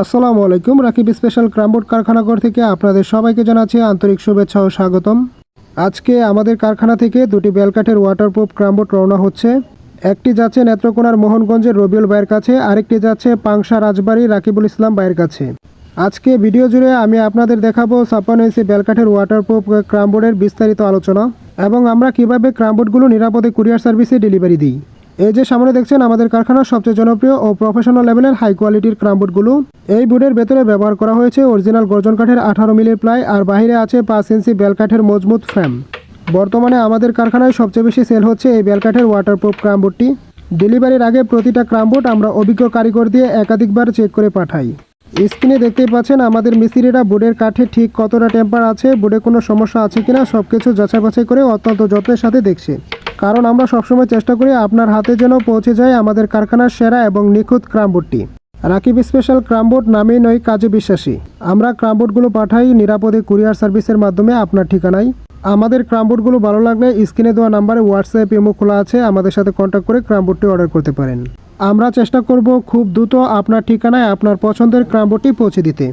আসসালামু আলাইকুম, রাকিব স্পেশাল ক্রামবোর্ড কারখানাঘর থেকে আপনাদের সবাইকে জানাচ্ছি আন্তরিক শুভেচ্ছা ও স্বাগতম। আজকে আমাদের কারখানা থেকে দুটি বেলকাঠের ওয়াটারপ্রুফ ক্রামবোর্ড রওনা হচ্ছে। একটি যাচ্ছে নেত্রকোনার মোহনগঞ্জের রবিউল ভাইয়ের কাছে, আরেকটি যাচ্ছে পাংশা রাজবাড়ি রাকিবুল ইসলাম ভাইয়ের কাছে। আজকে ভিডিও জুড়ে আমি আপনাদের দেখাবো ছাপ্পান্ন ইঞ্চি বেলকাঠের ওয়াটারপ্রুফ ক্রামবোর্ডের বিস্তারিত আলোচনা এবং আমরা কীভাবে ক্রামবোর্ডগুলো নিরাপদে কুরিয়ার সার্ভিসে ডেলিভারি দিই। এই যে সামনে দেখছেন, আমাদের কারখানার সবচেয়ে জনপ্রিয় ও প্রফেশনাল লেভেলের হাই কোয়ালিটির ক্রামবোর্ডগুলো এই বোর্ডের ভেতরে ব্যবহার করা হয়েছে অরিজিনাল গর্জন কাঠের আঠারো মিলির প্লাই আর বাইরে আছে পাঁচ ইঞ্চি বেলকাঠের মজবুত ফ্রেম বর্তমানে আমাদের কারখানায় সবচেয়ে বেশি সেল হচ্ছে এই বেলকাঠের ওয়াটারপ্রুফ ক্রামবোর্ডটি ডেলিভারির আগে প্রতিটা ক্রামবোর্ড আমরা অভিজ্ঞ কারিগর দিয়ে একাধিকবার চেক করে পাঠাই। স্ক্রিনে দেখতেই পাচ্ছেন, আমাদের মিস্ত্রিরা বোর্ডের কাঠে ঠিক কতটা টেম্পার আছে, বোর্ডে কোনো সমস্যা আছে কিনা সব কিছু যাচাই বাছাই করে অত্যন্ত যত্নের সাথে দেখছে। কারণ আমরা সবসময় চেষ্টা করি আপনার হাতে যেন পৌঁছে যায় আমাদের কারখানার সেরা এবং নিখুঁত ক্রামবোর্ডটি। রাকিব স্পেশাল ক্রামবোর্ড নামেই নয়, কাজে বিশ্বাসী। আমরা ক্রামবোর্ডগুলো পাঠাই নিরাপদে কুরিয়ার সার্ভিসের মাধ্যমে আপনার ঠিকানায়। আমাদের ক্রামবোর্ডগুলো ভালো লাগলে স্ক্রিনে দেওয়া নাম্বারে হোয়াটসঅ্যাপ, ইমো খোলা আছে, আমাদের সাথে কন্ট্যাক্ট করে ক্রামবোর্ডটি অর্ডার করতে পারেন। আমরা চেষ্টা করব খুব দ্রুত আপনার ঠিকানায় আপনার পছন্দের ক্রামবোর্ডটি পৌঁছে দিতে।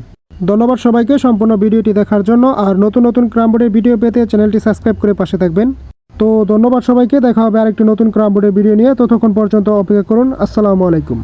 ধন্যবাদ সবাইকে সম্পূর্ণ ভিডিওটি দেখার জন্য। আর নতুন নতুন ক্রামবোর্ডের ভিডিও পেতে চ্যানেলটি সাবস্ক্রাইব করে পাশে থাকবেন। তো ধন্যবাদ সবাইকে। দেখা হবে আরেকটি নতুন ক্রাম বোর্ডের ভিডিও নিয়ে। ততক্ষণ পর্যন্ত অপেক্ষা করুন। আসসালামু আলাইকুম।